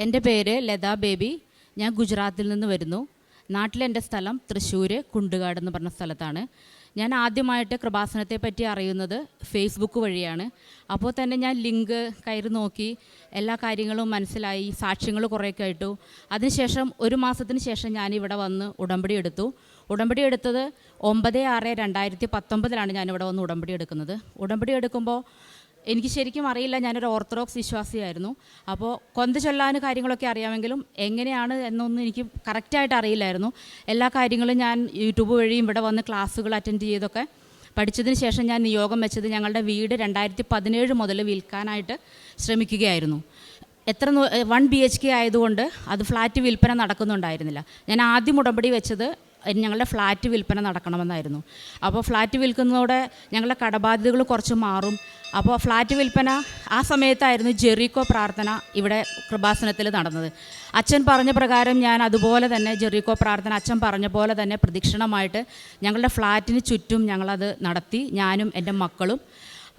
എന്റെ പേര് ലതാ ബേബി. ഞാൻ ഗുജറാത്തിൽ നിന്ന് വരുന്നു. നാട്ടിലെന്റെ സ്ഥലം തൃശ്ശൂർ കുണ്ടുകാട് എന്ന് പറഞ്ഞ സ്ഥലത്താണ്. ഞാൻ ആദ്യമായിട്ട് കൃപാസനത്തെ പറ്റി അറിയുന്നത് ഫേസ്ബുക്ക് വഴിയാണ്. അപ്പോൾ തന്നെ ഞാൻ ലിങ്ക് കയറി നോക്കി. എല്ലാ കാര്യങ്ങളും മനസ്സിലായി. സാക്ഷ്യങ്ങൾ കുറേ കേട്ടു അതിനുശേഷം ഒരു മാസത്തിന് ശേഷം ഞാനിവിടെ വന്ന് ഉടമ്പടി എടുത്തു. ഉടമ്പടി എടുത്തത് ഒമ്പത് ആറ് രണ്ടായിരത്തി പത്തൊമ്പതിലാണ് ഞാനിവിടെ വന്ന് ഉടമ്പടി എടുക്കുന്നത്. ഉടമ്പടി എടുക്കുമ്പോൾ എനിക്ക് ശരിക്കും അറിയില്ല ഞാനൊരു ഓർത്തഡോക്സ് വിശ്വാസിയായിരുന്നു. അപ്പോൾ കൊന്ത ചൊല്ലാൻ കാര്യങ്ങളൊക്കെ അറിയാമെങ്കിലും എങ്ങനെയാണ് എന്നൊന്നും എനിക്ക് കറക്റ്റായിട്ട് അറിയില്ലായിരുന്നു. എല്ലാ കാര്യങ്ങളും ഞാൻ യൂട്യൂബ് വഴിയും ഇവിടെ വന്ന് ക്ലാസ്സുകൾ അറ്റൻഡ് ചെയ്തൊക്കെ പഠിച്ചതിന് ശേഷം ഞാൻ നിയോഗം വെച്ചത് ഞങ്ങളുടെ വീട് രണ്ടായിരത്തി പതിനേഴ് മുതൽ വിൽക്കാനായിട്ട് ശ്രമിക്കുകയായിരുന്നു. എത്ര വൺ ബി എച്ച് കെ ആയതുകൊണ്ട് അത് ഫ്ലാറ്റ് വിൽപ്പന നടക്കുന്നുണ്ടായിരുന്നില്ല. ഞാൻ ആദ്യം ഉടമ്പടി വെച്ചത് ഞങ്ങളുടെ ഫ്ലാറ്റ് വിൽപ്പന നടക്കണമെന്നായിരുന്നു. അപ്പോൾ ഫ്ലാറ്റ് വിൽക്കുന്നതോടെ ഞങ്ങളുടെ കടബാധ്യതകൾ കുറച്ച് മാറും. അപ്പോൾ ഫ്ലാറ്റ് വിൽപ്പന ആ സമയത്തായിരുന്നു ജെറിക്കോ പ്രാർത്ഥന ഇവിടെ കൃപാസനത്തിൽ നടന്നത്. അച്ഛൻ പറഞ്ഞ പ്രകാരം ഞാൻ അതുപോലെ തന്നെ ജെറിക്കോ പ്രാർത്ഥന അച്ഛൻ പറഞ്ഞ പോലെ തന്നെ പ്രദക്ഷിണമായിട്ട് ഞങ്ങളുടെ ഫ്ലാറ്റിന് ചുറ്റും ഞങ്ങളത് നടത്തി. ഞാനും എന്റെ മക്കളും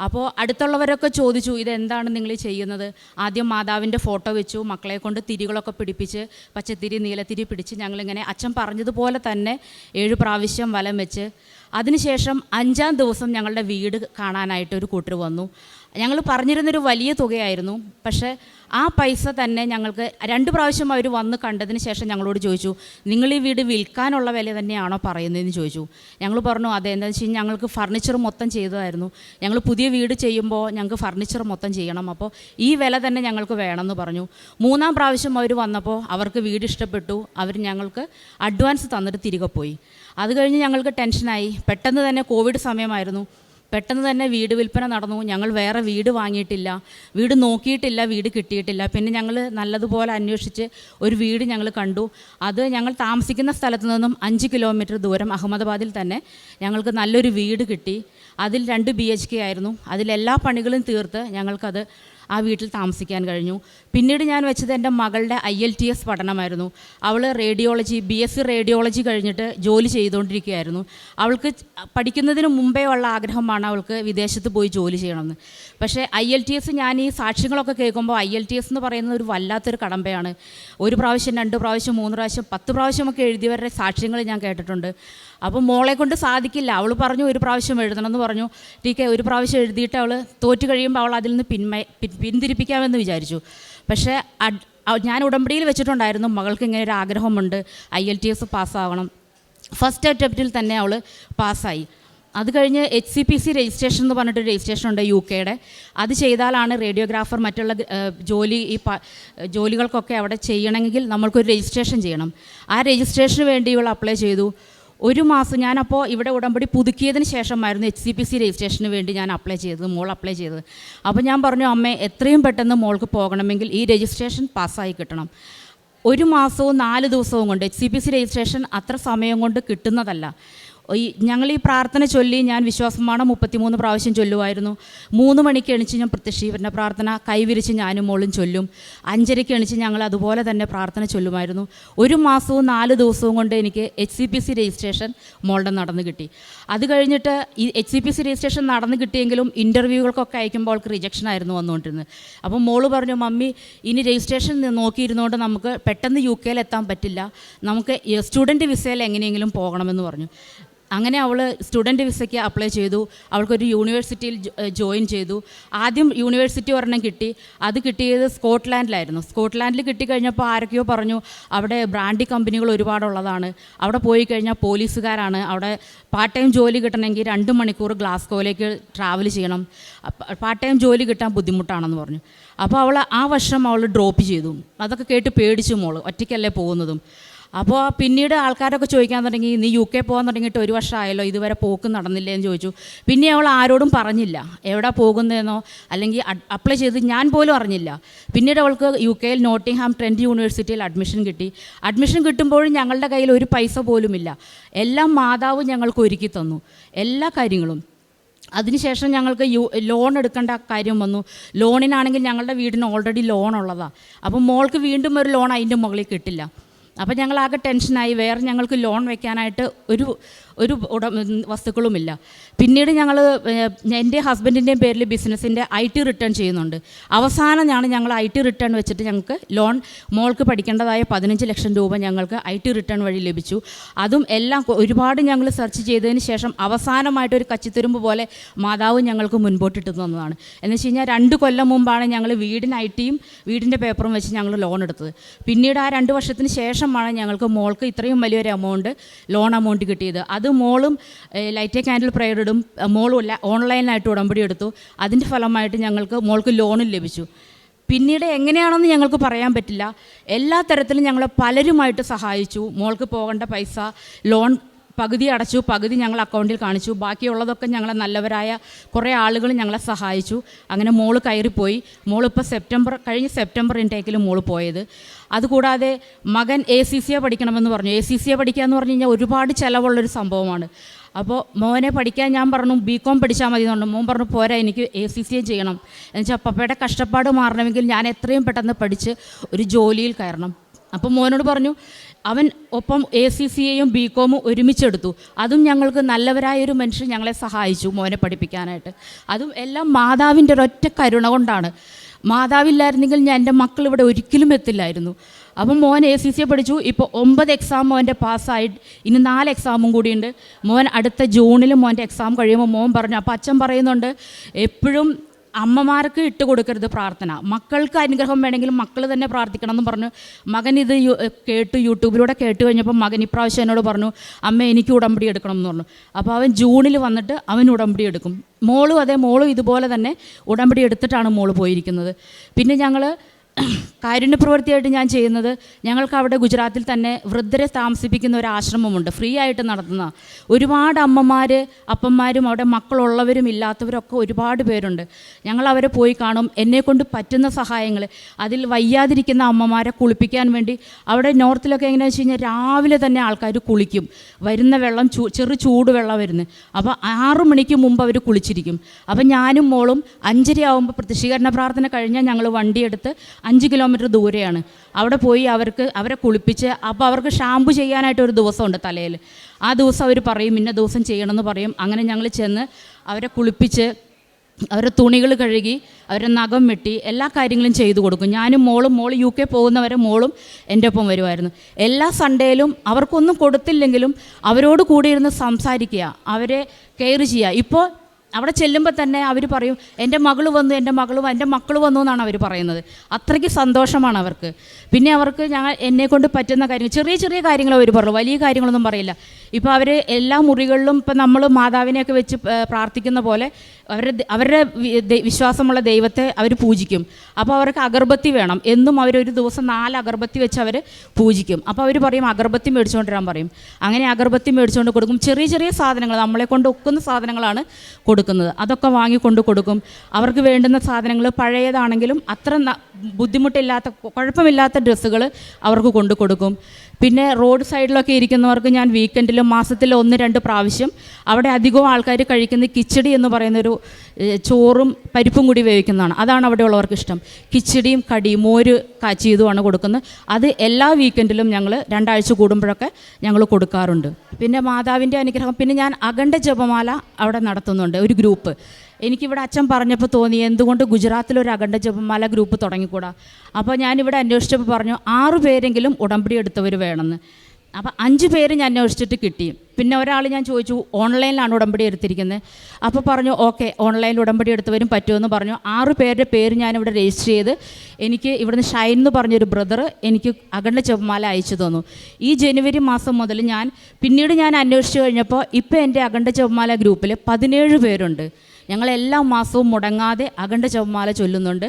അപ്പോൾ അടുത്തുള്ളവരൊക്കെ ചോദിച്ചു ഇതെന്താണ് നിങ്ങൾ ചെയ്യുന്നത്? ആദ്യം മാതാവിന്റെ ഫോട്ടോ വെച്ചു മക്കളെ കൊണ്ട് തിരികളൊക്കെ പിടിപ്പിച്ച് പച്ചത്തിരി നീലത്തിരി പിടിച്ച് ഞങ്ങളിങ്ങനെ അച്ഛൻ പറഞ്ഞതുപോലെ തന്നെ ഏഴ് പ്രാവശ്യം വലം വെച്ച്. അതിനുശേഷം അഞ്ചാം ദിവസം ഞങ്ങളുടെ വീട് കാണാനായിട്ട് ഒരു കൂട്ടർ വന്നു. ഞങ്ങൾ പറഞ്ഞിരുന്നൊരു വലിയ തുകയായിരുന്നു. പക്ഷേ ആ പൈസ തന്നെ ഞങ്ങൾക്ക് രണ്ട് പ്രാവശ്യം അവർ വന്ന് കണ്ടതിന് ശേഷം ഞങ്ങളോട് ചോദിച്ചു നിങ്ങൾ ഈ വീട് വിൽക്കാനുള്ള വില തന്നെയാണോ പറയുന്നതെന്ന് ചോദിച്ചു. ഞങ്ങൾ പറഞ്ഞു അതെ എന്താണെന്ന് വെച്ച് കഴിഞ്ഞാൽ ഞങ്ങൾക്ക് ഫർണിച്ചർ മൊത്തം ചെയ്തതായിരുന്നു. ഞങ്ങൾ പുതിയ വീട് ചെയ്യുമ്പോൾ ഞങ്ങൾക്ക് ഫർണിച്ചർ മൊത്തം ചെയ്യണം. അപ്പോൾ ഈ വില തന്നെ ഞങ്ങൾക്ക് വേണമെന്ന് പറഞ്ഞു. മൂന്നാം പ്രാവശ്യം അവർ വന്നപ്പോൾ അവർക്ക് വീട് ഇഷ്ടപ്പെട്ടു. അവർ ഞങ്ങൾക്ക് അഡ്വാൻസ് തന്നിട്ട് തിരികെ പോയി. അത് കഴിഞ്ഞ് ഞങ്ങൾക്ക് ടെൻഷനായി പെട്ടെന്ന് തന്നെ കോവിഡ് സമയമായിരുന്നു. പെട്ടെന്ന് തന്നെ വീട് വിൽപ്പന നടന്നു. ഞങ്ങൾ വേറെ വീട് വാങ്ങിയിട്ടില്ല. വീട് നോക്കിയിട്ടില്ല വീട് കിട്ടിയിട്ടില്ല. പിന്നെ ഞങ്ങൾ നല്ലതുപോലെ അന്വേഷിച്ച് ഒരു വീട് ഞങ്ങൾ കണ്ടു. അത് ഞങ്ങൾ താമസിക്കുന്ന സ്ഥലത്തു നിന്നും അഞ്ച് കിലോമീറ്റർ ദൂരം അഹമ്മദാബാദിൽ തന്നെ ഞങ്ങൾക്ക് നല്ലൊരു വീട് കിട്ടി. അതിൽ രണ്ട് ബി എച്ച് കെ ആയിരുന്നു. അതിലെല്ലാ പണികളും തീർത്ത് ഞങ്ങൾക്കത് ആ വീട്ടിൽ താമസിക്കാൻ കഴിഞ്ഞു. പിന്നീട് ഞാൻ വെച്ചത് എന്റെ മകളുടെ ഐ എൽ ടി എസ് പഠനമായിരുന്നു. അവൾ radiology B S C radiology കഴിഞ്ഞിട്ട് ജോലി ചെയ്തുകൊണ്ടിരിക്കുകയായിരുന്നു. അവൾക്ക് പഠിക്കുന്നതിന് മുമ്പേ ഉള്ള ആഗ്രഹമാണ് അവൾക്ക് വിദേശത്ത് പോയി ജോലി ചെയ്യണമെന്ന്. പക്ഷേ ഐ എൽ ടി എസ് ഞാൻ ഈ സാക്ഷ്യങ്ങളൊക്കെ കേൾക്കുമ്പോൾ ഐ എൽ ടി എസ് എന്ന് പറയുന്നത് ഒരു വല്ലാത്തൊരു കടമ്പയാണ്. ഒരു പ്രാവശ്യം രണ്ട് പ്രാവശ്യം മൂന്ന് പ്രാവശ്യം പത്ത് പ്രാവശ്യമൊക്കെ എഴുതിയവരുടെ സാക്ഷ്യങ്ങൾ ഞാൻ കേട്ടിട്ടുണ്ട്. അപ്പോൾ മോളെ കൊണ്ട് സാധിക്കില്ല. അവൾ പറഞ്ഞു ഒരു പ്രാവശ്യം എഴുതണം എന്ന് പറഞ്ഞു. ടി കെ ഒരു പ്രാവശ്യം എഴുതിയിട്ട് അവൾ തോറ്റു കഴിയുമ്പോൾ അവൾ അതിൽ നിന്ന് പിന്മ പിന്തിരിപ്പിക്കാമെന്ന് വിചാരിച്ചു. പക്ഷേ ഞാൻ ഉടമ്പടിയിൽ വെച്ചിട്ടുണ്ടായിരുന്നു. മകൾക്ക് ഇങ്ങനെ ഒരു ആഗ്രഹമുണ്ട്. ഐ എൽ ടി എസ് പാസ്സാവണം. ഫസ്റ്റ് അറ്റംപ്റ്റിൽ തന്നെ അവൾ പാസ്സായി. അത് കഴിഞ്ഞ് H C P C registration എന്ന് പറഞ്ഞിട്ട് രജിസ്ട്രേഷൻ ഉണ്ട് യു കെയുടെ. അത് ചെയ്താലാണ് റേഡിയോഗ്രാഫർ മറ്റുള്ള ജോലി ഈ ജോലികൾക്കൊക്കെ അവിടെ ചെയ്യണമെങ്കിൽ നമ്മൾക്കൊരു രജിസ്ട്രേഷൻ ചെയ്യണം. ആ രജിസ്ട്രേഷന് വേണ്ടി ഇവൾ അപ്ലൈ ചെയ്തു. ഒരു മാസം ഞാനപ്പോൾ ഇവിടെ ഉടമ്പടി പുതുക്കിയതിന് ശേഷമായിരുന്നു എച്ച് സി പി സി രജിസ്ട്രേഷന് വേണ്ടി ഞാൻ അപ്ലൈ ചെയ്തത് മോൾ അപ്ലൈ ചെയ്തത്. അപ്പോൾ ഞാൻ പറഞ്ഞു അമ്മേ എത്രയും പെട്ടെന്ന് മോൾക്ക് പോകണമെങ്കിൽ ഈ രജിസ്ട്രേഷൻ പാസ്സായി കിട്ടണം. ഒരു മാസവും നാല് ദിവസവും കൊണ്ട് H C P C registration അത്ര സമയം കൊണ്ട് കിട്ടുന്നതല്ല. ഈ ഞങ്ങൾ ഈ പ്രാർത്ഥന ചൊല്ലി ഞാൻ വിശ്വാസമാണ് മുപ്പത്തിമൂന്ന് പ്രാവശ്യം ചൊല്ലുമായിരുന്നു. മൂന്ന് മണിക്ക് എണിച്ച് ഞാൻ പ്രത്യക്ഷീകരണ പ്രാർത്ഥന കൈവിരിച്ച് ഞാനും മോളും ചൊല്ലും. അഞ്ചരയ്ക്ക് എണിച്ച് ഞങ്ങൾ അതുപോലെ തന്നെ പ്രാർത്ഥന ചൊല്ലുമായിരുന്നു. ഒരു മാസവും നാല് ദിവസവും കൊണ്ട് എനിക്ക് H C P C registration മോളുടെ നടന്നു കിട്ടി. അത് കഴിഞ്ഞിട്ട് ഈ H C P C registration നടന്നു കിട്ടിയെങ്കിലും ഇന്റർവ്യൂകൾക്കൊക്കെ അയക്കുമ്പോൾ അവൾക്ക് റിജക്ഷൻ ആയിരുന്നു വന്നുകൊണ്ടിരുന്നത്. അപ്പോൾ മോൾ പറഞ്ഞു മമ്മി ഇനി രജിസ്ട്രേഷൻ നോക്കിയിരുന്നുകൊണ്ട് നമുക്ക് പെട്ടെന്ന് യു കെയിൽ എത്താൻ പറ്റില്ല. നമുക്ക് സ്റ്റുഡന്റ് വിസയിൽ എങ്ങനെയെങ്കിലും പോകണമെന്ന് പറഞ്ഞു. അങ്ങനെ അവൾ സ്റ്റുഡന്റ് വിസയ്ക്ക് അപ്ലൈ ചെയ്തു. അവൾക്കൊരു യൂണിവേഴ്സിറ്റിയിൽ ജോയിൻ ചെയ്തു. ആദ്യം യൂണിവേഴ്സിറ്റി ഒരെണ്ണം കിട്ടി. അത് കിട്ടിയത് സ്കോട്ട്ലാൻഡിലായിരുന്നു. സ്കോട്ട്ലാൻഡിൽ കിട്ടിക്കഴിഞ്ഞപ്പോൾ ആരൊക്കെയോ പറഞ്ഞു അവിടെ ബ്രാൻഡി കമ്പനികൾ ഒരുപാടുള്ളതാണ്. അവിടെ പോയി കഴിഞ്ഞാൽ പോലീസുകാരാണ്. അവിടെ പാർട്ട് ടൈം ജോലി കിട്ടണമെങ്കിൽ രണ്ട് മണിക്കൂർ ഗ്ലാസ്കോയിലേക്ക് ട്രാവൽ ചെയ്യണം. പാർട്ട് ടൈം ജോലി കിട്ടാൻ ബുദ്ധിമുട്ടാണെന്ന് പറഞ്ഞു. അപ്പോൾ അവൾ ആ വർഷം അവൾ ഡ്രോപ്പ് ചെയ്തു. അതൊക്കെ കേട്ട് പേടിച്ചു മോൾ ഒറ്റയ്ക്കല്ലേ പോകുന്നതും. അപ്പോൾ പിന്നീട് ആൾക്കാരൊക്കെ ചോദിക്കാൻ തുടങ്ങി നീ യു കെ പോകാൻ തുടങ്ങിയിട്ട് ഒരു വർഷമായല്ലോ ഇതുവരെ പോക്ക് നടന്നില്ലേ? എന്ന് ചോദിച്ചു. പിന്നെ അവൾ ആരോടും പറഞ്ഞില്ല. എവിടെ പോകുന്നതെന്നോ? അല്ലെങ്കിൽ അപ്ലൈ ചെയ്ത് ഞാൻ പോലും അറിഞ്ഞില്ല. പിന്നീട് അവൾക്ക് യു കെയിൽ നോട്ടിംഗ്ഹാം ട്രെൻഡ് യൂണിവേഴ്സിറ്റിയിൽ അഡ്മിഷൻ കിട്ടി. അഡ്മിഷൻ കിട്ടുമ്പോഴും ഞങ്ങളുടെ കയ്യിൽ ഒരു പൈസ പോലുമില്ല എല്ലാം മാതാവ് ഞങ്ങൾക്ക് ഒരുക്കി തന്നു. എല്ലാ കാര്യങ്ങളും. അതിനുശേഷം ഞങ്ങൾക്ക് യു ലോൺ എടുക്കേണ്ട കാര്യം വന്നു. ലോണിനാണെങ്കിൽ ഞങ്ങളുടെ വീടിന് ഓൾറെഡി ലോൺ ഉള്ളതാണ് അപ്പം മോൾക്ക് വീണ്ടും ഒരു ലോൺ അതിന്റെ മുകളിൽ കിട്ടില്ല. അപ്പം ഞങ്ങൾ ആകെ ടെൻഷനായി വേറെ ഞങ്ങൾക്ക് ലോൺ വെക്കാനായിട്ട് ഒരു ഒരു ഉട വസ്തുക്കളുമില്ല. പിന്നീട് ഞങ്ങൾ എന്റെ ഹസ്ബൻഡിന്റെയും പേരിൽ ബിസിനസ്സിന്റെ ഐ ടി റിട്ടേൺ ചെയ്യുന്നുണ്ട്. അവസാനമാണ് ഞങ്ങൾ ഐ ടി റിട്ടേൺ വെച്ചിട്ട് ഞങ്ങൾക്ക് ലോൺ മോൾക്ക് പഠിക്കേണ്ടതായ പതിനഞ്ച് ലക്ഷം രൂപ ഞങ്ങൾക്ക് ഐ ടി റിട്ടേൺ വഴി ലഭിച്ചു. അതും എല്ലാം ഒരുപാട് ഞങ്ങൾ സെർച്ച് ചെയ്തതിന് ശേഷം അവസാനമായിട്ട് ഒരു കച്ചിത്തുരുമ്പ് പോലെ മാതാവ് ഞങ്ങൾക്ക് മുൻപോട്ടിട്ട് തന്നതാണ്. എന്ന് വെച്ച് കഴിഞ്ഞാൽ രണ്ട് കൊല്ലം മുമ്പാണ് ഞങ്ങൾ വീടിന് ഐ ടിയും വീടിന്റെ പേപ്പറും വെച്ച് ഞങ്ങൾ ലോൺ എടുത്തത്. പിന്നീട് ആ രണ്ട് വർഷത്തിന് ശേഷമാണ് ഞങ്ങൾക്ക് മോൾക്ക് ഇത്രയും വലിയൊരു എമൗണ്ട് ലോൺ എമൗണ്ട് കിട്ടിയത്. അത് മോളും ലൈറ്റ് ക്യാൻഡിൽ പ്രയർ ഇടും. മോളും ഓൺലൈനായിട്ട് ഉടമ്പടി എടുത്തു. അതിന്റെ ഫലമായിട്ട് ഞങ്ങൾക്ക് മോൾക്ക് ലോണും ലഭിച്ചു. പിന്നീട് എങ്ങനെയാണെന്ന് ഞങ്ങൾക്ക് പറയാൻ പറ്റില്ല. എല്ലാ തരത്തിലും ഞങ്ങളെ പലരുമായിട്ട് സഹായിച്ചു. മോൾക്ക് പോകേണ്ട പൈസ ലോൺ പകുതി അടച്ചു പകുതി ഞങ്ങൾ അക്കൗണ്ടിൽ കാണിച്ചു. ബാക്കിയുള്ളതൊക്കെ ഞങ്ങളെ നല്ലവരായ കുറേ ആളുകൾ ഞങ്ങളെ സഹായിച്ചു. അങ്ങനെ മോൾ കയറിപ്പോയി. മോളിപ്പോൾ സെപ്റ്റംബർ കഴിഞ്ഞ സെപ്റ്റംബർ ഇൻടേക്കിൽ മോൾ പോയത്. അതുകൂടാതെ മകൻ എ സി സിയെ പഠിക്കണമെന്ന് പറഞ്ഞു. എ സി സിയെ പഠിക്കുക എന്ന് പറഞ്ഞു കഴിഞ്ഞാൽ ഒരുപാട് ചിലവുള്ളൊരു സംഭവമാണ്. അപ്പോൾ മോനെ പഠിക്കാൻ ഞാൻ പറഞ്ഞു ബി കോം പഠിച്ചാൽ മതി എന്നുണ്ട് മോൻ പറഞ്ഞു പോരാ എനിക്ക് എ സി സി ചെയ്യണം. എന്നുവെച്ചാൽ പപ്പയുടെ കഷ്ടപ്പാട് മാറണമെങ്കിൽ ഞാൻ എത്രയും പെട്ടെന്ന് പഠിച്ച് ഒരു ജോലിയിൽ കയറണം. അപ്പോൾ മോനോട് പറഞ്ഞു അവൻ ഒപ്പം എ സി സി എയും ബി കോമും ഒരുമിച്ചെടുത്തു. അതും ഞങ്ങൾക്ക് നല്ലവരായൊരു മനുഷ്യൻ ഞങ്ങളെ സഹായിച്ചു മോനെ പഠിപ്പിക്കാനായിട്ട്. അതും എല്ലാം മാതാവിന്റെ ഒരൊറ്റ കരുണ കൊണ്ടാണ്. മാതാവില്ലായിരുന്നെങ്കിൽ ഞാൻ എന്റെ മക്കൾ ഇവിടെ ഒരിക്കലും എത്തില്ലായിരുന്നു. അപ്പം മോൻ എ സി സി പഠിച്ചു. ഇപ്പോൾ ഒമ്പത് എക്സാം മോന്റെ പാസ്സായി. ഇനി നാല് എക്സാമും കൂടിയുണ്ട്. മോൻ അടുത്ത ജൂണിൽ മോന്റെ എക്സാം കഴിയുമ്പോൾ മോൻ പറഞ്ഞു അപ്പോൾ അച്ഛൻ പറയുന്നുണ്ട് എപ്പോഴും അമ്മമാർക്ക് ഇട്ട് കൊടുക്കരുത് പ്രാർത്ഥന. മക്കൾക്ക് അനുഗ്രഹം വേണമെങ്കിൽ മക്കൾ തന്നെ പ്രാർത്ഥിക്കണം എന്ന് പറഞ്ഞു. മകൻ ഇത് കേട്ടു യൂട്യൂബിലൂടെ കേട്ട് കഴിഞ്ഞപ്പോൾ മകൻ ഇപ്രാവശ്യം എന്നോട് പറഞ്ഞു അമ്മ എനിക്ക് ഉടമ്പടി എടുക്കണം എന്ന് പറഞ്ഞു. അപ്പോൾ അവൻ ജൂണിൽ വന്നിട്ട് അവൻ ഉടമ്പടി എടുക്കും. മോളും അതേ മോളും ഇതുപോലെ തന്നെ ഉടമ്പടി എടുത്തിട്ടാണ് മോൾ പോയിരിക്കുന്നത്. പിന്നെ ഞങ്ങൾ കാരുണ്യപ്രവൃത്തിയായിട്ട് ഞാൻ ചെയ്യുന്നത് ഞങ്ങൾക്ക് അവിടെ ഗുജറാത്തിൽ തന്നെ വൃദ്ധരെ താമസിപ്പിക്കുന്ന ഒരു ആശ്രമമുണ്ട്. ഫ്രീ ആയിട്ട് നടത്തുന്ന. ഒരുപാട് അമ്മമാർ അപ്പന്മാരും അവിടെ മക്കളുള്ളവരും ഇല്ലാത്തവരൊക്കെ ഒരുപാട് പേരുണ്ട്. ഞങ്ങൾ അവരെ പോയി കാണും. എന്നെക്കൊണ്ട് പറ്റുന്ന സഹായങ്ങൾ അതിൽ വയ്യാതിരിക്കുന്ന അമ്മമാരെ കുളിപ്പിക്കാൻ വേണ്ടി അവിടെ നോർത്തിലൊക്കെ എങ്ങനെയാണെന്ന് വെച്ച് കഴിഞ്ഞാൽ രാവിലെ തന്നെ ആൾക്കാർ കുളിക്കും. വരുന്ന വെള്ളം ചൂ ചെറു ചൂട് വെള്ളം വരുന്നത് അപ്പോൾ ആറു മണിക്ക് മുമ്പ് അവർ കുളിച്ചിരിക്കും. അപ്പം ഞാനും മോളും അഞ്ചരയാവുമ്പോൾ പ്രത്യക്ഷീകരണ പ്രാർത്ഥന കഴിഞ്ഞാൽ ഞങ്ങൾ വണ്ടിയെടുത്ത് അഞ്ച് കിലോമീറ്റർ ദൂരെയാണ്. അവിടെ പോയി അവർക്ക് അവരെ കുളിപ്പിച്ച് അപ്പോൾ അവർക്ക് ഷാമ്പു ചെയ്യാനായിട്ട് ഒരു ദിവസമുണ്ട് തലയിൽ. ആ ദിവസം അവർ പറയും ഇന്ന ദിവസം ചെയ്യണമെന്ന് പറയും. അങ്ങനെ ഞങ്ങൾ ചെന്ന് അവരെ കുളിപ്പിച്ച് അവരുടെ തുണികൾ കഴുകി അവരെ നഖം വെട്ടി എല്ലാ കാര്യങ്ങളും ചെയ്തു കൊടുക്കും. ഞാനും മോളും മോൾ യു കെ പോകുന്നവരെ മോളും എന്റെ ഒപ്പം വരുമായിരുന്നു. എല്ലാ സൺഡേയിലും അവർക്കൊന്നും കൊടുത്തില്ലെങ്കിലും അവരോട് കൂടി ഇരുന്ന് സംസാരിക്കുക അവരെ കെയർ ചെയ്യുക. ഇപ്പോൾ അവിടെ ചെല്ലുമ്പോൾ തന്നെ അവർ പറയും എന്റെ മകൾ വന്നു എന്റെ മകൾ എന്റെ മക്കൾ വന്നു എന്നാണ് അവർ പറയുന്നത്. അത്രയ്ക്ക് സന്തോഷമാണ് അവർക്ക്. പിന്നെ അവർക്ക് ഞങ്ങൾ എന്നെ കൊണ്ട് പറ്റുന്ന കാര്യങ്ങൾ ചെറിയ ചെറിയ കാര്യങ്ങൾ അവർ പറയും വലിയ കാര്യങ്ങളൊന്നും പറയില്ല. ഇപ്പോൾ അവർ എല്ലാ മുറികളിലും ഇപ്പം നമ്മൾ മാതാവിനെയൊക്കെ വെച്ച് പ്രാർത്ഥിക്കുന്ന പോലെ അവരുടെ അവരുടെ വിശ്വാസമുള്ള ദൈവത്തെ അവർ പൂജിക്കും. അപ്പോൾ അവർക്ക് അഗർബത്തി വേണം. എന്നും അവരൊരു ദിവസം നാല് അഗർബത്തി വെച്ച് അവർ പൂജിക്കും. അപ്പോൾ അവർ പറയും അഗർബത്തി മേടിച്ചുകൊണ്ട് വരാൻ പറയും. അങ്ങനെ അഗർബത്തി മേടിച്ചുകൊണ്ട് കൊടുക്കും. ചെറിയ ചെറിയ സാധനങ്ങൾ നമ്മളെ കൊണ്ട് ഒക്കുന്ന സാധനങ്ങളാണ് കൊടുക്കുന്നത്. അതൊക്കെ വാങ്ങിക്കൊണ്ട് കൊടുക്കും. അവർക്ക് വേണ്ടുന്ന സാധനങ്ങൾ പഴയതാണെങ്കിലും അത്ര ബുദ്ധിമുട്ടില്ലാത്ത കുഴപ്പമില്ലാത്ത ഡ്രസ്സുകൾ അവർക്ക് കൊണ്ടു കൊടുക്കും. പിന്നെ റോഡ് സൈഡിലൊക്കെ ഇരിക്കുന്നവർക്ക് ഞാൻ വീക്കെൻഡിലും മാസത്തിൽ ഒന്ന് രണ്ട് പ്രാവശ്യം അവിടെ അധികവും ആൾക്കാർ കഴിക്കുന്ന കിച്ചടി എന്ന് പറയുന്നൊരു ചോറും പരിപ്പും കൂടി വേവിക്കുന്നതാണ്. അതാണ് അവിടെ ഉള്ളവർക്ക് ഇഷ്ടം. കിച്ചടിയും കടിയും മോര് കാച്ചിയതുമാണ് കൊടുക്കുന്നത്. അത് എല്ലാ വീക്കെൻഡിലും ഞങ്ങൾ രണ്ടാഴ്ച കൂടുമ്പോഴൊക്കെ ഞങ്ങൾ കൊടുക്കാറുണ്ട്. പിന്നെ മാതാവിന്റെ അനുഗ്രഹം. പിന്നെ ഞാൻ അഖണ്ഡ ജപമാല അവിടെ നടത്തുന്നുണ്ട് ഒരു ഗ്രൂപ്പ്. എനിക്കിവിടെ അച്ഛൻ പറഞ്ഞപ്പോൾ തോന്നി എന്തുകൊണ്ട് ഗുജറാത്തിൽ ഒരു അഖണ്ഡ ജപമാല ഗ്രൂപ്പ് തുടങ്ങിക്കൂടാ? അപ്പോൾ ഞാനിവിടെ അന്വേഷിച്ചപ്പോൾ പറഞ്ഞു ആറു പേരെങ്കിലും ഉടമ്പടി എടുത്തവർ വേണമെന്ന്. അപ്പോൾ അഞ്ച് പേര് ഞാൻ അന്വേഷിച്ചിട്ട് കിട്ടി. പിന്നെ ഒരാൾ ഞാൻ ചോദിച്ചു ഓൺലൈനിലാണ് ഉടമ്പടി എടുത്തിരിക്കുന്നത് അപ്പോൾ പറഞ്ഞു ഓക്കെ ഓൺലൈനിൽ ഉടമ്പടി എടുത്തവരും പറ്റുമെന്ന് പറഞ്ഞു. ആറ് പേരുടെ പേര് ഞാനിവിടെ രജിസ്റ്റർ ചെയ്ത് എനിക്ക് ഇവിടുന്ന് ഷൈൻ എന്ന് പറഞ്ഞൊരു ബ്രദർ എനിക്ക് അഖണ്ഡ ജപമാല അയച്ചു തന്നു. ഈ ജനുവരി മാസം മുതൽ ഞാൻ പിന്നീട് ഞാൻ അന്വേഷിച്ചു കഴിഞ്ഞപ്പോൾ ഇപ്പോൾ എന്റെ അഖണ്ഡ ജപമാല ഗ്രൂപ്പിൽ പതിനേഴ് പേരുണ്ട്. ഞങ്ങൾ എല്ലാ മാസവും മുടങ്ങാതെ അഖണ്ഡ ജപമാല ചൊല്ലുന്നുണ്ട്.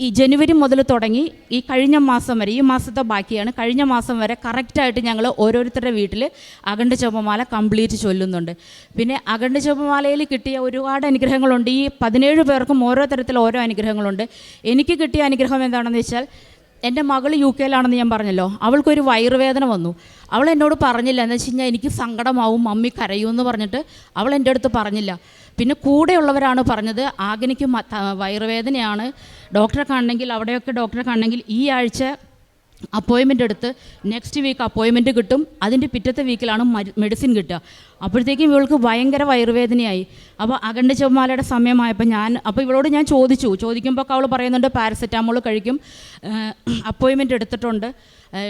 ഈ ജനുവരി മുതൽ തുടങ്ങി ഈ കഴിഞ്ഞ മാസം വരെ ഈ മാസത്തെ ബാക്കിയാണ്. കഴിഞ്ഞ മാസം വരെ കറക്റ്റായിട്ട് ഞങ്ങൾ ഓരോരുത്തരുടെ വീട്ടിൽ അഖണ്ഡ ജപമാല കംപ്ലീറ്റ് ചൊല്ലുന്നുണ്ട്. പിന്നെ അഖണ്ഡ ജപമാലയിൽ കിട്ടിയ ഒരുപാട് അനുഗ്രഹങ്ങളുണ്ട്. ഈ പതിനേഴ് പേർക്കും ഓരോ തരത്തിൽ ഓരോ അനുഗ്രഹങ്ങളുണ്ട്. എനിക്ക് കിട്ടിയ അനുഗ്രഹം എന്താണെന്ന് വെച്ചാൽ എന്റെ മകൾ യു കെയിലാണെന്ന് ഞാൻ പറഞ്ഞല്ലോ. അവൾക്കൊരു വയറുവേദന വന്നു. അവൾ എന്നോട് പറഞ്ഞില്ല എന്ന് വെച്ച് കഴിഞ്ഞാൽ എനിക്ക് സങ്കടമാവും മമ്മി കരയൂ എന്ന് പറഞ്ഞിട്ട് അവൾ എന്റെ അടുത്ത് പറഞ്ഞില്ല. പിന്നെ കൂടെയുള്ളവരാണ് പറഞ്ഞത്. ആഗനിക്ക് വയറുവേദനയാണ്. ഡോക്ടറെ കാണണമെങ്കിൽ അവിടെയൊക്കെ ഡോക്ടറെ കാണണമെങ്കിൽ ഈ ആഴ്ച അപ്പോയിൻമെന്റ് എടുത്ത് നെക്സ്റ്റ് വീക്ക് അപ്പോയിൻമെന്റ് കിട്ടും. അതിന്റെ പിറ്റത്തെ വീക്കിലാണ് മെഡിസിൻ കിട്ടുക. അപ്പോഴത്തേക്കും ഇവൾക്ക് ഭയങ്കര വയറുവേദനയായി. അപ്പോൾ അകണ്ട ചുമമാലയുടെ സമയമായപ്പോൾ ഞാൻ അപ്പോൾ ഇവളോട് ഞാൻ ചോദിച്ചു. ചോദിക്കുമ്പോൾ അവൾ പറയുന്നുണ്ട് പാരസെറ്റാമോൾ കഴിക്കും. അപ്പോയിൻമെന്റ് എടുത്തിട്ടുണ്ട്.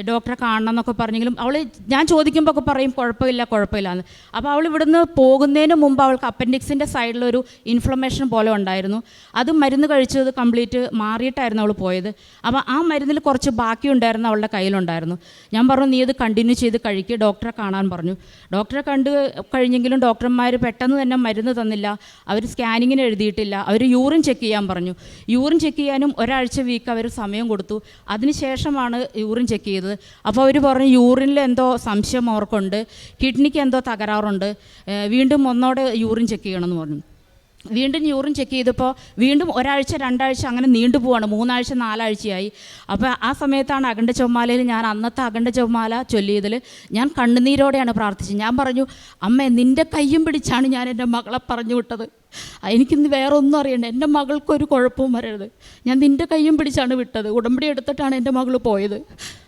ഡോക്ടറെ കാണണം എന്നൊക്കെ പറഞ്ഞെങ്കിലും അവൾ ഞാൻ ചോദിക്കുമ്പോൾ ഒക്കെ പറയും കുഴപ്പമില്ല കുഴപ്പമില്ല എന്ന്. അപ്പോൾ അവൾ ഇവിടുന്ന് പോകുന്നതിന് മുമ്പ് അവൾക്ക് അപ്പൻഡിക്സിന്റെ സൈഡിലൊരു ഇൻഫ്ലമേഷൻ പോലെ ഉണ്ടായിരുന്നു. അത് മരുന്ന് കഴിച്ചത് കംപ്ലീറ്റ് മാറിയിട്ടായിരുന്നു അവൾ പോയത്. അപ്പോൾ ആ മരുന്നിൽ കുറച്ച് ബാക്കി ഉണ്ടായിരുന്നു അവളുടെ കയ്യിലുണ്ടായിരുന്നു. ഞാൻ പറഞ്ഞു നീ അത് കണ്ടിന്യൂ ചെയ്ത് കഴിക്കുക ഡോക്ടറെ കാണാൻ പറഞ്ഞു. ഡോക്ടറെ കണ്ട് കഴിഞ്ഞെങ്കിലും ഡോക്ടർമാർ പെട്ടെന്ന് തന്നെ മരുന്ന് തന്നില്ല. അവർ സ്കാനിങ്ങിന് എഴുതിയിട്ടില്ല. അവർ യൂറിൻ ചെക്ക് ചെയ്യാൻ പറഞ്ഞു. യൂറിൻ ചെക്ക് ചെയ്യാനും ഒരാഴ്ച വീക്ക് അവർ സമയം കൊടുത്തു. അതിനുശേഷമാണ് യൂറിൻ ചെക്ക് ചെയ്തത്. അപ്പോൾ അവർ പറഞ്ഞു യൂറിനിൽ എന്തോ സംശയം അവർക്കുണ്ട്. കിഡ്നിക്ക് എന്തോ തകരാറുണ്ട്. വീണ്ടും ഒന്നോടെ യൂറിൻ ചെക്ക് ചെയ്യണമെന്ന് പറഞ്ഞു. വീണ്ടും യൂറിൻ ചെക്ക് ചെയ്തപ്പോൾ വീണ്ടും ഒരാഴ്ച രണ്ടാഴ്ച അങ്ങനെ നീണ്ടു പോവാണ്. മൂന്നാഴ്ച നാലാഴ്ചയായി. അപ്പോൾ ആ സമയത്താണ് അഖണ്ഡ ചൊവ്മാലയിൽ ഞാൻ അന്നത്തെ അഖണ്ഡ ചൊവ്മാല ചൊല്ലിയതിൽ ഞാൻ കണ്ണുനീരോടെയാണ് പ്രാർത്ഥിച്ചത്. ഞാൻ പറഞ്ഞു അമ്മേ നിന്റെ കയ്യും പിടിച്ചാണ് ഞാൻ എന്റെ മകളെ പറഞ്ഞു വിട്ടത്. എനിക്കിന്ന് വേറെ ഒന്നും അറിയണ്ട. എന്റെ മകൾക്കൊരു കുഴപ്പവും വരരുത്. ഞാൻ നിന്റെ കയ്യും പിടിച്ചാണ് വിട്ടത്. ഉടമ്പടി എടുത്തിട്ടാണ് എന്റെ മകൾ പോയത്.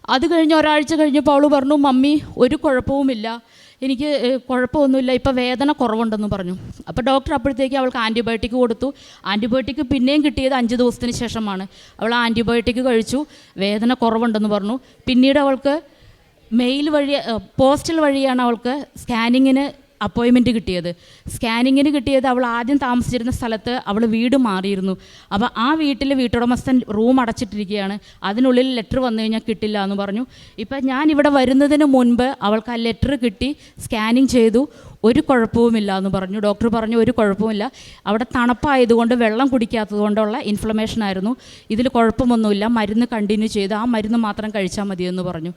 അത് കഴിഞ്ഞ് ഒരാഴ്ച കഴിഞ്ഞപ്പോൾ അവൾ പറഞ്ഞു മമ്മി ഒരു കുഴപ്പവുമില്ല. എനിക്ക് കുഴപ്പമൊന്നുമില്ല. ഇപ്പോൾ വേദന കുറവുണ്ടെന്ന് പറഞ്ഞു. അപ്പോൾ ഡോക്ടർ അപ്പോഴത്തേക്ക് അവൾക്ക് ആന്റിബയോട്ടിക് കൊടുത്തു. ആന്റിബയോട്ടിക് പിന്നെയും കിട്ടിയത് അഞ്ച് ദിവസത്തിന് ശേഷമാണ്. അവൾ ആന്റിബയോട്ടിക് കഴിച്ചു. വേദന കുറവുണ്ടെന്ന് പറഞ്ഞു. പിന്നീട് അവൾക്ക് മെയിൽ വഴി പോസ്റ്റൽ വഴിയാണ് അവൾക്ക് സ്കാനിങ്ങിന് അപ്പോയിൻമെന്റ് കിട്ടിയത്. സ്കാനിങ്ങിന് കിട്ടിയത് അവൾ ആദ്യം താമസിച്ചിരുന്ന സ്ഥലത്ത് അവൾ വീട് മാറിയിരുന്നു. അപ്പോൾ ആ വീട്ടിൽ വീട്ടുടമസ്ഥൻ റൂം അടച്ചിട്ടിരിക്കുകയാണ്. അതിനുള്ളിൽ ലെറ്റർ വന്നു കഴിഞ്ഞാൽ കിട്ടില്ല എന്ന് പറഞ്ഞു. ഇപ്പം ഞാൻ ഇവിടെ വരുന്നതിന് മുൻപ് അവൾക്ക് ആ ലെറ്റർ കിട്ടി സ്കാനിങ് ചെയ്തു. ഒരു കുഴപ്പവുമില്ല എന്ന് പറഞ്ഞു. ഡോക്ടർ പറഞ്ഞു ഒരു കുഴപ്പമില്ല അവിടെ തണുപ്പായതുകൊണ്ട് വെള്ളം കുടിക്കാത്തത് കൊണ്ടുള്ള ഇൻഫ്ലമേഷൻ ആയിരുന്നു. ഇതിൽ കുഴപ്പമൊന്നുമില്ല. മരുന്ന് കണ്ടിന്യൂ ചെയ്ത് ആ മരുന്ന് മാത്രം കഴിച്ചാൽ മതിയെന്ന് പറഞ്ഞു.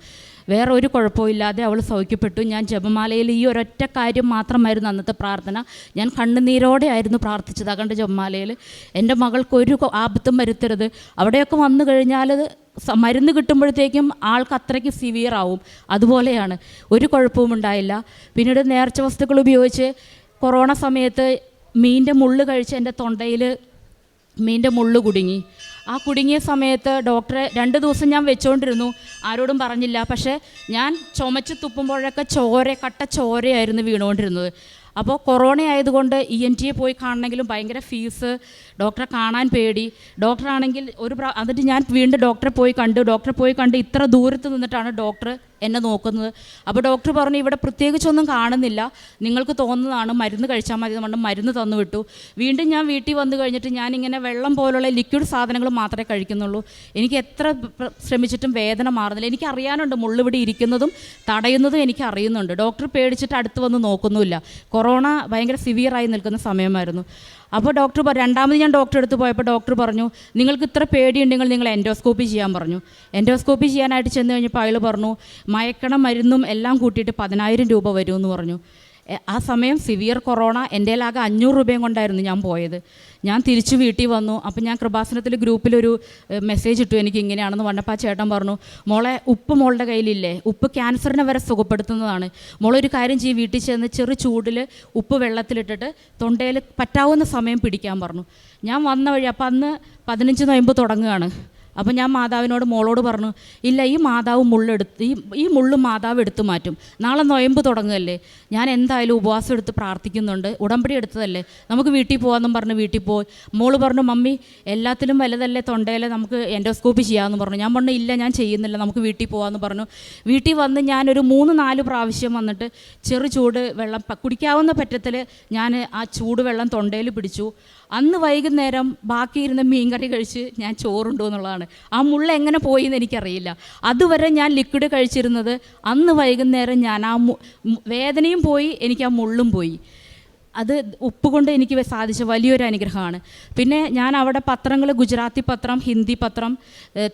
വേറെ ഒരു കുഴപ്പമില്ലാതെ അവൾ സൗഖ്യപ്പെട്ടു. ഞാൻ ജപമാലയിൽ ഈ ഒരൊറ്റ കാര്യം മാത്രമായിരുന്നു അന്നത്തെ പ്രാർത്ഥന. ഞാൻ കണ്ണുനീരോടെ ആയിരുന്നു പ്രാർത്ഥിച്ചത് അകണ്ട് ജപമാലയിൽ. എന്റെ മകൾക്ക് ഒരു ആപത്തും വരുത്തരുത്. അവിടെയൊക്കെ വന്നു കഴിഞ്ഞാൽ മരുന്ന് കിട്ടുമ്പോഴത്തേക്കും ആൾക്ക് അത്രയ്ക്ക് സിവിയർ ആവും. അതുപോലെയാണ് ഒരു കുഴപ്പവും ഉണ്ടായില്ല. പിന്നീട് നേർച്ച വസ്തുക്കൾ ഉപയോഗിച്ച് കൊറോണ സമയത്ത് മീന്റെ മുള്ള് കഴിച്ച് എന്റെ തൊണ്ടയിൽ മീന്റെ മുള്ള് കുടുങ്ങി. ആ കുടുങ്ങിയ സമയത്ത് ഡോക്ടറെ രണ്ട് ദിവസം ഞാൻ വെച്ചുകൊണ്ടിരുന്നു ആരോടും പറഞ്ഞില്ല. പക്ഷേ ഞാൻ ചുമച്ച് തുപ്പുമ്പോഴൊക്കെ ചോര കട്ട ചോരയായിരുന്നു വീണുകൊണ്ടിരുന്നത് അപ്പോൾ കൊറോണ ആയതുകൊണ്ട് ഇ എൻ ടിയെ പോയി കാണണമെങ്കിലും ഭയങ്കര ഫീസ് ഡോക്ടറെ കാണാൻ പേടി. ഡോക്ടറാണെങ്കിൽ ഒരു പ്രാ എന്നിട്ട് ഞാൻ വീണ്ടും ഡോക്ടറെ പോയി കണ്ടു. ഡോക്ടറെ പോയി കണ്ട് ഇത്ര ദൂരത്ത് നിന്നിട്ടാണ് ഡോക്ടർ എന്നെ നോക്കുന്നത്. അപ്പോൾ ഡോക്ടർ പറഞ്ഞു ഇവിടെ പ്രത്യേകിച്ചൊന്നും കാണുന്നില്ല. നിങ്ങൾക്ക് തോന്നുന്നതാണ് മരുന്ന് കഴിച്ചാൽ മതി. എന്ന് മരുന്ന് തന്നു വിട്ടു വീണ്ടും ഞാൻ വീട്ടിൽ വന്നു കഴിഞ്ഞിട്ട് ഞാനിങ്ങനെ വെള്ളം പോലുള്ള ലിക്വിഡ് സാധനങ്ങൾ മാത്രമേ കഴിക്കുന്നുള്ളൂ. എനിക്ക് എത്ര ശ്രമിച്ചിട്ടും വേദന മാറുന്നില്ല. എനിക്ക് അറിയാനുണ്ട് മുള്ളിവിടെ ഇരിക്കുന്നതും തടയുന്നതും എനിക്ക് അറിയുന്നുണ്ട്. ഡോക്ടർ പേടിച്ചിട്ട് അടുത്ത് വന്ന് നോക്കുന്നുമില്ല. കൊറോണ ഭയങ്കര സിവിയറായി നിൽക്കുന്ന സമയമായിരുന്നു. അപ്പോൾ ഡോക്ടർ രണ്ടാമത് ഞാൻ ഡോക്ടറെ അടുത്ത് പോയപ്പോൾ ഡോക്ടർ പറഞ്ഞു നിങ്ങൾക്ക് ഇത്ര പേടിയുണ്ടെങ്കിൽ നിങ്ങൾ എൻഡോസ്കോപ്പി ചെയ്യാൻ പറഞ്ഞു. എൻഡോസ്കോപ്പി ചെയ്യാനായിട്ട് ചെന്ന് കഴിഞ്ഞപ്പോൾ അയാൾ പറഞ്ഞു മയക്കണം മരുന്നും എല്ലാം കൂട്ടിയിട്ട് പതിനായിരം രൂപ വരുമെന്ന് പറഞ്ഞു. ആ സമയം സിവിയർ കൊറോണ എന്റെ ആകെ അഞ്ഞൂറ് രൂപയും കൊണ്ടായിരുന്നു ഞാൻ പോയത്. ഞാൻ തിരിച്ച് വീട്ടിൽ വന്നു. അപ്പം ഞാൻ കൃപാസനത്തിൽ ഗ്രൂപ്പിലൊരു മെസ്സേജ് ഇട്ടു എനിക്ക് ഇങ്ങനെയാണെന്ന് പറഞ്ഞപ്പോൾ ചേട്ടൻ പറഞ്ഞു മോളെ ഉപ്പ് മോളുടെ കയ്യിലില്ലേ? ഉപ്പ് ക്യാൻസറിനെ വരെ സുഖപ്പെടുത്തുന്നതാണ്. മോളൊരു കാര്യം ചെയ്യും വീട്ടിൽ ചെന്ന് ചെറു ചൂടിൽ ഉപ്പ് വെള്ളത്തിലിട്ടിട്ട് തൊണ്ടയിൽ പറ്റാവുന്ന സമയം പിടിക്കാൻ പറഞ്ഞു. ഞാൻ വന്ന വഴി അപ്പം അന്ന് പതിനഞ്ച് നോയമ്പ് തുടങ്ങുകയാണ്. അപ്പം ഞാൻ മാതാവിനോട് മോളോട് പറഞ്ഞു ഇല്ല ഈ മാതാവ് മുള്ളെടുത്ത് ഈ ഈ മുള്ള് മാതാവ് എടുത്തു മാറ്റും. നാളെ നൊയമ്പ് തുടങ്ങുകയല്ലേ? ഞാൻ എന്തായാലും ഉപവാസം എടുത്ത് പ്രാർത്ഥിക്കുന്നുണ്ട്. ഉടമ്പടി എടുത്തതല്ലേ? നമുക്ക് വീട്ടിൽ പോകാമെന്നും പറഞ്ഞ് വീട്ടിൽ പോയി. മോൾ പറഞ്ഞു മമ്മി എല്ലാത്തിലും വലുതല്ലേ തൊണ്ടയിൽ നമുക്ക് എൻഡോസ്കോപ്പി ചെയ്യാമെന്ന് പറഞ്ഞു. ഞാൻ പറഞ്ഞു ഇല്ല ഞാൻ ചെയ്യുന്നില്ല. നമുക്ക് വീട്ടിൽ പോകാമെന്ന് പറഞ്ഞു. വീട്ടിൽ വന്ന് ഞാനൊരു മൂന്ന് നാല് പ്രാവശ്യം വന്നിട്ട് ചെറു ചൂട് വെള്ളം കുടിക്കാവുന്ന പറ്റത്തിൽ ഞാൻ ആ ചൂട് വെള്ളം തൊണ്ടയിൽ പിടിച്ചു. അന്ന് വൈകുന്നേരം ബാക്കിയിരുന്ന മീൻകറി കഴിച്ച് ഞാൻ ചോറുണ്ടോ എന്നുള്ളതാണ്. ആ മുള്ള എങ്ങനെ പോയി എന്ന് എനിക്കറിയില്ല. അതുവരെ ഞാൻ ലിക്വിഡ് കഴിച്ചിരുന്നത് അന്ന് വൈകുന്നേരം ഞാൻ ആ വേദനയും പോയി എനിക്ക് ആ മുള്ളും പോയി. അത് ഉപ്പ് കൊണ്ട് എനിക്ക് സാധിച്ച വലിയൊരു അനുഗ്രഹമാണ്. പിന്നെ ഞാൻ അവിടെ പത്രങ്ങൾ ഗുജറാത്തി പത്രം ഹിന്ദി പത്രം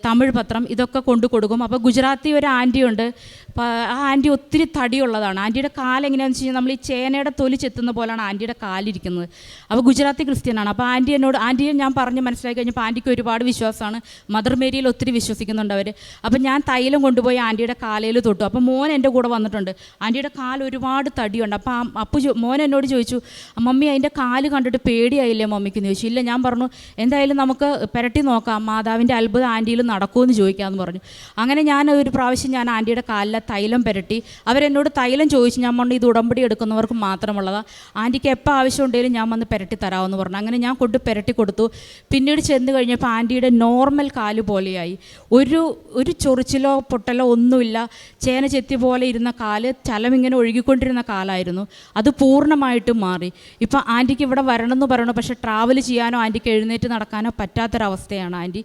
തമിഴ് പത്രം ഇതൊക്കെ കൊണ്ടു കൊടുക്കും. അപ്പോൾ ഗുജറാത്തി ഒരു ആന്റിയുണ്ട് ആ ആന്റി ഒത്തിരി തടിയുള്ളതാണ്. ആന്റിയുടെ കാലെങ്ങനെയാണെന്ന് വെച്ച് കഴിഞ്ഞാൽ നമ്മൾ ഈ ചേനയുടെ തൊലി ചെത്തുന്ന പോലെയാണ് ആന്റിയുടെ കാലിരിക്കുന്നത്. അപ്പോൾ ഗുജറാത്തി ക്രിസ്ത്യനാണ്. അപ്പോൾ ആന്റി എന്നോട് ആന്റിയെ ഞാൻ പറഞ്ഞ് മനസ്സിലാക്കി കഴിഞ്ഞപ്പോൾ ആന്റിക്ക് ഒരുപാട് വിശ്വാസമാണ്. മദർ മേരിയിൽ ഒത്തിരി വിശ്വസിക്കുന്നുണ്ട് അവർ അപ്പോൾ ഞാൻ തൈലം കൊണ്ടുപോയി ആന്റിയുടെ കാലയിൽ തൊട്ടു. അപ്പോൾ മോൻ എന്റെ കൂടെ വന്നിട്ടുണ്ട്. ആന്റിയുടെ കാൽ ഒരുപാട് തടിയുണ്ട്. അപ്പോൾ അപ്പു മോൻ എന്നോട് ചോദിച്ചു മമ്മി അതിന്റെ കാൽ കണ്ടിട്ട് പേടിയായില്ലേ മമ്മിക്ക് എന്ന് ചോദിച്ചു. ഇല്ല ഞാൻ പറഞ്ഞു എന്തായാലും നമുക്ക് പുരട്ടി നോക്കാം മാതാവിന്റെ അത്ഭുത ആന്റിയിൽ നടക്കുമെന്ന് ചോദിക്കാമെന്ന് പറഞ്ഞു. അങ്ങനെ ഞാൻ ഒരു പ്രാവശ്യം ഞാൻ ആന്റിയുടെ കാലിലെ തൈലം പുരട്ടി അവരെന്നോട് തൈലം ചോദിച്ചു. ഞാൻ പറഞ്ഞു ഇത് ഉടമ്പടി എടുക്കുന്നവർക്ക് മാത്രമുള്ളതാണ് ആന്റിക്ക് എപ്പോൾ ആവശ്യമുണ്ടെങ്കിലും ഞാൻ വന്ന് പുരട്ടി തരാമെന്ന് പറഞ്ഞു. അങ്ങനെ ഞാൻ കൊണ്ട് പുരട്ടി കൊടുത്തു. പിന്നീട് ചെന്ന് കഴിഞ്ഞപ്പോൾ ആന്റിയുടെ നോർമൽ കാൽ പോലെയായി. ഒരു ഒരു ചൊറിച്ചിലോ പൊട്ടലോ ഒന്നുമില്ല. ചേന ചെത്തി പോലെ ഇരുന്ന കാൽ ചലമിങ്ങനെ ഒഴുകിക്കൊണ്ടിരുന്ന കാലായിരുന്നു. അത് പൂർണമായിട്ടും മാറി. ഇപ്പം ആന്റിക്ക് ഇവിടെ വരണമെന്ന് പറയണു പക്ഷേ ട്രാവൽ ചെയ്യാനോ ആന്റിക്ക് എഴുന്നേറ്റ് നടക്കാനോ പറ്റാത്തൊരവസ്ഥയാണ് ആന്റി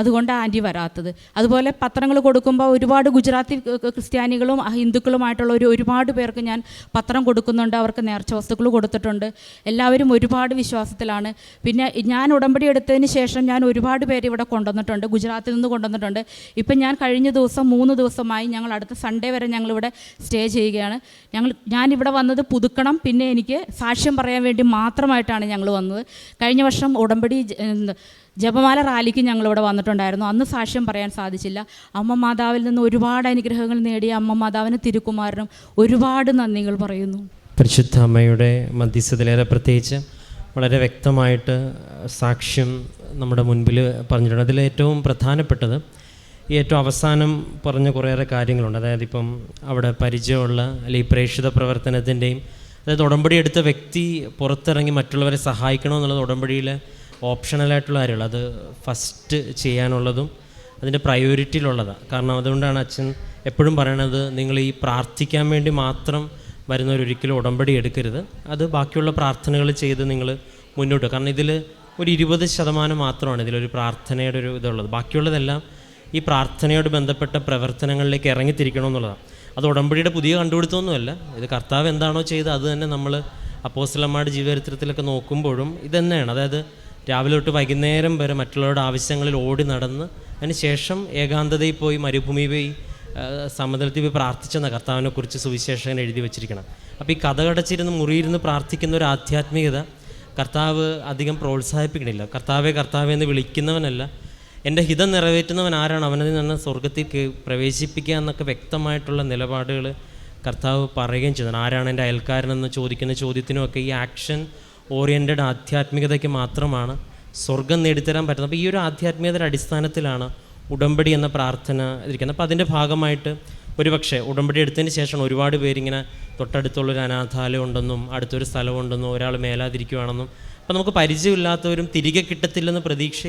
അതുകൊണ്ട് ആന്റി വരാത്തത്. അതുപോലെ പത്രങ്ങൾ കൊടുക്കുമ്പോൾ ഒരുപാട് ഗുജറാത്തി ക്രിസ്ത്യാനികളും ഹിന്ദുക്കളുമായിട്ടുള്ള ഒരു ഒരുപാട് പേർക്ക് ഞാൻ പത്രം കൊടുക്കുന്നുണ്ട്. അവർക്ക് നേർച്ച വസ്തുക്കൾ കൊടുത്തിട്ടുണ്ട്. എല്ലാവരും ഒരുപാട് വിശ്വാസത്തിലാണ്. പിന്നെ ഞാൻ ഉടമ്പടി എടുത്തതിന് ശേഷം ഞാൻ ഒരുപാട് പേര് ഇവിടെ കൊണ്ടുവന്നിട്ടുണ്ട്. ഗുജറാത്തിൽ നിന്ന് കൊണ്ടുവന്നിട്ടുണ്ട്. ഇപ്പം ഞാൻ കഴിഞ്ഞ ദിവസം മൂന്ന് ദിവസമായി ഞങ്ങൾ അടുത്ത സൺഡേ വരെ ഞങ്ങളിവിടെ സ്റ്റേ ചെയ്യുകയാണ്. ഞങ്ങൾ ഞാനിവിടെ വന്നത് പുതുക്കണം. പിന്നെ എനിക്ക് സാക്ഷ്യം പറയാൻ വേണ്ടി മാത്രമായിട്ടാണ് ഞങ്ങൾ വന്നത്. കഴിഞ്ഞ വർഷം ഉടമ്പടി ജപമാല റാലിക്ക് ഞങ്ങളിവിടെ വന്നിട്ടുണ്ടായിരുന്നു. അന്ന് സാക്ഷ്യം പറയാൻ സാധിച്ചില്ല. അമ്മ മാതാവിൽ നിന്ന് ഒരുപാട് അനുഗ്രഹങ്ങൾ നേടിയ അമ്മ മാതാവിന് തിരുക്കുമാരനും ഒരുപാട് നന്ദികൾ പറയുന്നു. പരിശുദ്ധ അമ്മയുടെ മധ്യസ്ഥതയിലേറെ പ്രത്യേകിച്ച് വളരെ വ്യക്തമായിട്ട് സാക്ഷ്യം നമ്മുടെ മുൻപിൽ പറഞ്ഞിട്ടുണ്ട്. അതിൽ ഏറ്റവും പ്രധാനപ്പെട്ടത് ഈ ഏറ്റവും അവസാനം പറഞ്ഞ കുറേയേറെ കാര്യങ്ങളുണ്ട്. അതായത് ഇപ്പം അവിടെ പരിചയമുള്ള അല്ലെങ്കിൽ പ്രേക്ഷിത പ്രവർത്തനത്തിന്റെയും അതായത് ഉടമ്പടി എടുത്ത വ്യക്തി പുറത്തിറങ്ങി മറ്റുള്ളവരെ സഹായിക്കണമെന്നുള്ളത് ഉടമ്പടിയിൽ ഓപ്ഷണലായിട്ടുള്ള കാര്യങ്ങൾ അത് ഫസ്റ്റ് ചെയ്യാനുള്ളതും അതിന്റെ പ്രയോറിറ്റിയിലുള്ളതാണ് കാരണം അതുകൊണ്ടാണ് അച്ഛൻ എപ്പോഴും പറയണത് നിങ്ങൾ ഈ പ്രാർത്ഥിക്കാൻ വേണ്ടി മാത്രം വരുന്നവരൊരിക്കലും ഉടമ്പടി എടുക്കരുത്. അത് ബാക്കിയുള്ള പ്രാർത്ഥനകൾ ചെയ്ത് നിങ്ങൾ മുന്നോട്ട് കാരണം ഇതിൽ ഒരു ഇരുപത് ശതമാനം മാത്രമാണ് ഇതിലൊരു പ്രാർത്ഥനയുടെ ഒരു ഇതുള്ളത്. ബാക്കിയുള്ളതെല്ലാം ഈ പ്രാർത്ഥനയോട് ബന്ധപ്പെട്ട പ്രവർത്തനങ്ങളിലേക്ക് ഇറങ്ങിത്തിരിക്കണമെന്നുള്ളതാണ് അത് ഉടമ്പടിയുടെ പുതിയ കണ്ടുപിടുത്തമൊന്നുമല്ല. ഇത് കർത്താവ് എന്താണോ ചെയ്ത് അത് തന്നെ നമ്മൾ അപ്പോസ്റ്റലമ്മയുടെ ജീവചരിത്രത്തിലൊക്കെ നോക്കുമ്പോഴും ഇതന്നെയാണ്. അതായത് രാവിലെ തൊട്ട് വൈകുന്നേരം വരെ മറ്റുള്ളവരുടെ ആവശ്യങ്ങളിൽ ഓടി നടന്ന് അതിന് ശേഷം ഏകാന്തതയിൽ പോയി മരുഭൂമി പോയി സമതലത്തിൽ പോയി പ്രാർത്ഥിച്ചെന്ന കർത്താവിനെ കുറിച്ച് സുവിശേഷകൻ എഴുതി വെച്ചിരിക്കണം അപ്പോൾ ഈ കഥ കടച്ചിരുന്ന് മുറിയിരുന്ന് പ്രാർത്ഥിക്കുന്ന ഒരു ആധ്യാത്മികത കർത്താവ് അധികം പ്രോത്സാഹിപ്പിക്കണില്ല. കർത്താവെ കർത്താവെ എന്ന് വിളിക്കുന്നവനല്ല എന്റെ ഹിതം നിറവേറ്റുന്നവൻ ആരാണ്? അവനതിൽ നിന്ന് സ്വർഗത്തിൽ പ്രവേശിപ്പിക്കുക എന്നൊക്കെ വ്യക്തമായിട്ടുള്ള നിലപാടുകൾ കർത്താവ് പറയുകയും ചെയ്തു ആരാണ് എന്റെ അയൽക്കാരനെന്ന് ചോദിക്കുന്ന ചോദ്യത്തിനുമൊക്കെ ഈ ആക്ഷൻ ഓറിയന്റഡ് ആധ്യാത്മികതയ്ക്ക് മാത്രമാണ് സ്വർഗം നേടിത്തരാൻ പറ്റുന്നത്. അപ്പോൾ ഈ ഒരു ആധ്യാത്മികതയുടെ അടിസ്ഥാനത്തിലാണ് ഉടമ്പടി എന്ന പ്രാർത്ഥന ഇരിക്കുന്നത്. അപ്പോൾ അതിന്റെ ഭാഗമായിട്ട് ഒരുപക്ഷെ ഉടമ്പടി എടുത്തതിന് ശേഷം ഒരുപാട് പേരിങ്ങനെ തൊട്ടടുത്തുള്ളൊരു അനാഥാലയം ഉണ്ടെന്നും അടുത്തൊരു സ്ഥലമുണ്ടെന്നും ഒരാൾ മേലാതിരിക്കുവാണെന്നും. അപ്പോൾ നമുക്ക് പരിചയമില്ലാത്തവരും തിരികെ കിട്ടത്തില്ലെന്ന് പ്രതീക്ഷ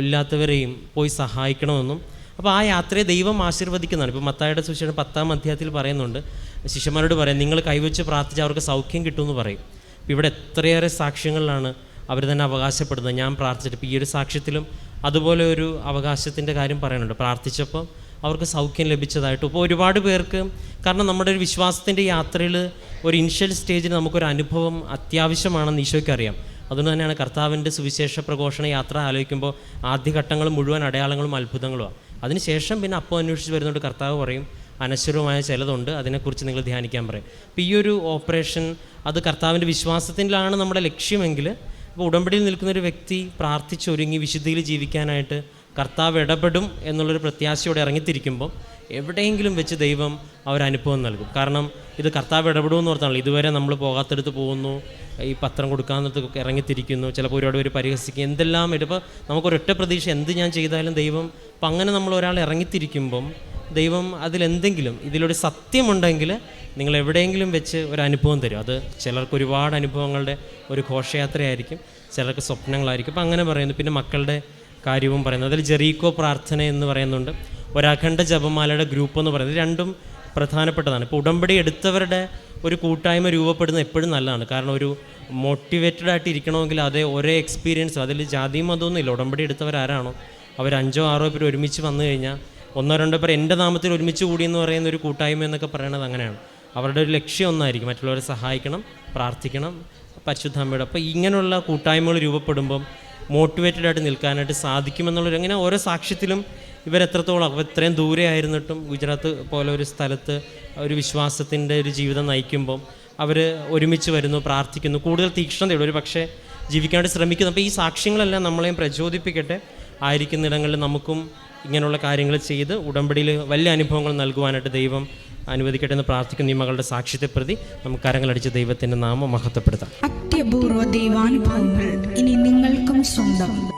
ഇല്ലാത്തവരെയും പോയി സഹായിക്കണമെന്നും. അപ്പോൾ ആ യാത്രയെ ദൈവം ആശീർവദിക്കുന്നതാണ്. ഇപ്പോൾ മത്തായുടെ സുശേഷം പത്താം അധ്യായത്തിൽ പറയുന്നുണ്ട് ശിഷ്യന്മാരോട് പറയാം നിങ്ങൾ കൈവച്ച് പ്രാർത്ഥിച്ച് അവർക്ക് സൗഖ്യം കിട്ടുമെന്ന് പറയും. ഇവിടെ എത്രയേറെ സാക്ഷ്യങ്ങളിലാണ് അവർ തന്നെ അവകാശപ്പെടുന്നത്. ഞാൻ പ്രാർത്ഥിച്ചിട്ട് ഇപ്പോൾ ഈ ഒരു സാക്ഷ്യത്തിലും അതുപോലെ ഒരു അവകാശത്തിന്റെ കാര്യം പറയുന്നുണ്ട് പ്രാർത്ഥിച്ചപ്പോൾ അവർക്ക് സൗഖ്യം ലഭിച്ചതായിട്ട്. ഇപ്പോൾ ഒരുപാട് പേർക്ക് കാരണം നമ്മുടെ ഒരു വിശ്വാസത്തിന്റെ യാത്രയിൽ ഒരു ഇനിഷ്യൽ സ്റ്റേജിൽ നമുക്കൊരു അനുഭവം അത്യാവശ്യമാണെന്ന് ഈശോയ്ക്ക് അറിയാം. അതുകൊണ്ട് തന്നെയാണ് കർത്താവിന്റെ സുവിശേഷ പ്രഘോഷണ യാത്ര ആലോചിക്കുമ്പോൾ ആദ്യഘട്ടങ്ങൾ മുഴുവൻ അടയാളങ്ങളും അത്ഭുതങ്ങളുമാണ്. അതിനുശേഷം പിന്നെ അപ്പോൾ അന്വേഷിച്ച് വരുന്നതുകൊണ്ട് കർത്താവ് പറയും അനശ്വരമായ ചിലതുണ്ട്. അതിനെക്കുറിച്ച് നിങ്ങൾ ധ്യാനിക്കാൻ പറയും. അപ്പോൾ ഈ ഒരു ഓപ്പറേഷൻ അത് കർത്താവിന്റെ വിശ്വാസത്തിലാണ് നമ്മുടെ ലക്ഷ്യമെങ്കിൽ ഇപ്പോൾ ഉടമ്പടിയിൽ നിൽക്കുന്ന ഒരു വ്യക്തി പ്രാർത്ഥിച്ചൊരുങ്ങി വിശുദ്ധിയിൽ ജീവിക്കാനായിട്ട് കർത്താവ് ഇടപെടും എന്നുള്ളൊരു പ്രത്യാശയോടെ ഇറങ്ങിത്തിരിക്കുമ്പോൾ എവിടെയെങ്കിലും വെച്ച് ദൈവം അനുഭവം നൽകും. കാരണം ഇത് കർത്താവ് ഇടപെടുമെന്ന് പറഞ്ഞാൽ ഇതുവരെ നമ്മൾ പോകാത്തടുത്ത് പോകുന്നു. ഈ പത്രം കൊടുക്കാന്നത്ത് ഇറങ്ങിത്തിരിക്കുന്നു. ചിലപ്പോൾ ഒരുപാട് പേര് പരിഹസിക്കും. എന്തെല്ലാം ഇപ്പോൾ നമുക്കൊരൊറ്റ പ്രതീക്ഷ എന്ത് ഞാൻ ചെയ്താലും ദൈവം അപ്പം അങ്ങനെ നമ്മൾ ഒരാൾ ഇറങ്ങിത്തിരിക്കുമ്പം ദൈവം അതിലെന്തെങ്കിലും ഇതിലൊരു സത്യമുണ്ടെങ്കിൽ നിങ്ങൾ എവിടെയെങ്കിലും വെച്ച് ഒരു അനുഭവം തരും. അത് ചിലർക്ക് ഒരുപാട് അനുഭവങ്ങളുടെ ഒരു ഘോഷയാത്രയായിരിക്കും. ചിലർക്ക് സ്വപ്നങ്ങളായിരിക്കും. അപ്പം അങ്ങനെ പറയുന്നു. പിന്നെ മക്കളുടെ കാര്യവും പറയുന്നു. അതിൽ ജെറീക്കോ പ്രാർത്ഥന എന്ന് പറയുന്നുണ്ട്. ഒരഖണ്ഡ ജപമാലയുടെ ഗ്രൂപ്പ് എന്ന് പറയുന്നത് രണ്ടും പ്രധാനപ്പെട്ടതാണ്. ഇപ്പോൾ ഉടമ്പടി എടുത്തവരുടെ ഒരു കൂട്ടായ്മ രൂപപ്പെടുന്നത് എപ്പോഴും നല്ലതാണ്. കാരണം ഒരു മോട്ടിവേറ്റഡ് ആയിട്ട് ഇരിക്കണമെങ്കിൽ അതേ ഒരേ എക്സ്പീരിയൻസ് അതിൽ ജാതി മതമൊന്നും ഇല്ല ഉടമ്പടി എടുത്തവരാരാണോ അവർ അഞ്ചോ ആറോ പേർ ഒരുമിച്ച് വന്നു കഴിഞ്ഞാൽ ഒന്നോ രണ്ടോ പേർ എന്റെ നാമത്തിൽ ഒരുമിച്ച് കൂടി എന്ന് പറയുന്ന ഒരു കൂട്ടായ്മ എന്നൊക്കെ പറയുന്നത് അങ്ങനെയാണ്. അവരുടെ ഒരു ലക്ഷ്യം ഒന്നായിരിക്കും. മറ്റുള്ളവരെ സഹായിക്കണം പ്രാർത്ഥിക്കണം പരിശുദ്ധാമ്മയുടെ അപ്പോൾ ഇങ്ങനെയുള്ള കൂട്ടായ്മകൾ രൂപപ്പെടുമ്പം മോട്ടിവേറ്റഡ് ആയിട്ട് നിൽക്കാനായിട്ട് സാധിക്കുമെന്നുള്ളൊരു അങ്ങനെ ഓരോ സാക്ഷ്യത്തിലും ഇവരെത്രത്തോളം ഇത്രയും ദൂരെ ആയിരുന്നിട്ടും ഗുജറാത്ത് പോലെ ഒരു സ്ഥലത്ത് ഒരു വിശ്വാസത്തിന്റെ ഒരു ജീവിതം നയിക്കുമ്പം അവർ ഒരുമിച്ച് വരുന്നു പ്രാർത്ഥിക്കുന്നു. കൂടുതൽ തീക്ഷ്ണതയോടെ ഒരു പക്ഷേ ജീവിക്കാനായിട്ട് ശ്രമിക്കുന്നു. അപ്പോൾ ഈ സാക്ഷ്യങ്ങളെല്ലാം നമ്മളെയും പ്രചോദിപ്പിക്കട്ടെ. ആയിരിക്കുന്നിടങ്ങളിൽ നമുക്കും ഇങ്ങനെയുള്ള കാര്യങ്ങൾ ചെയ്ത് ഉടമ്പടിയിൽ വലിയ അനുഭവങ്ങൾ നൽകുവാനായിട്ട് ദൈവം അനുവദിക്കട്ടെ എന്ന് പ്രാർത്ഥിക്കുന്നു ഈ മകളുടെ സാക്ഷ്യത്തെ പ്രതി. നമുക്ക് കരങ്ങളടിച്ച് ദൈവത്തിന്റെ നാമം മഹത്വപ്പെടുത്താം. അത്യപൂർവ ദൈവാനുഭവങ്ങൾ ഇനി നിങ്ങൾക്കും സ്വന്തം.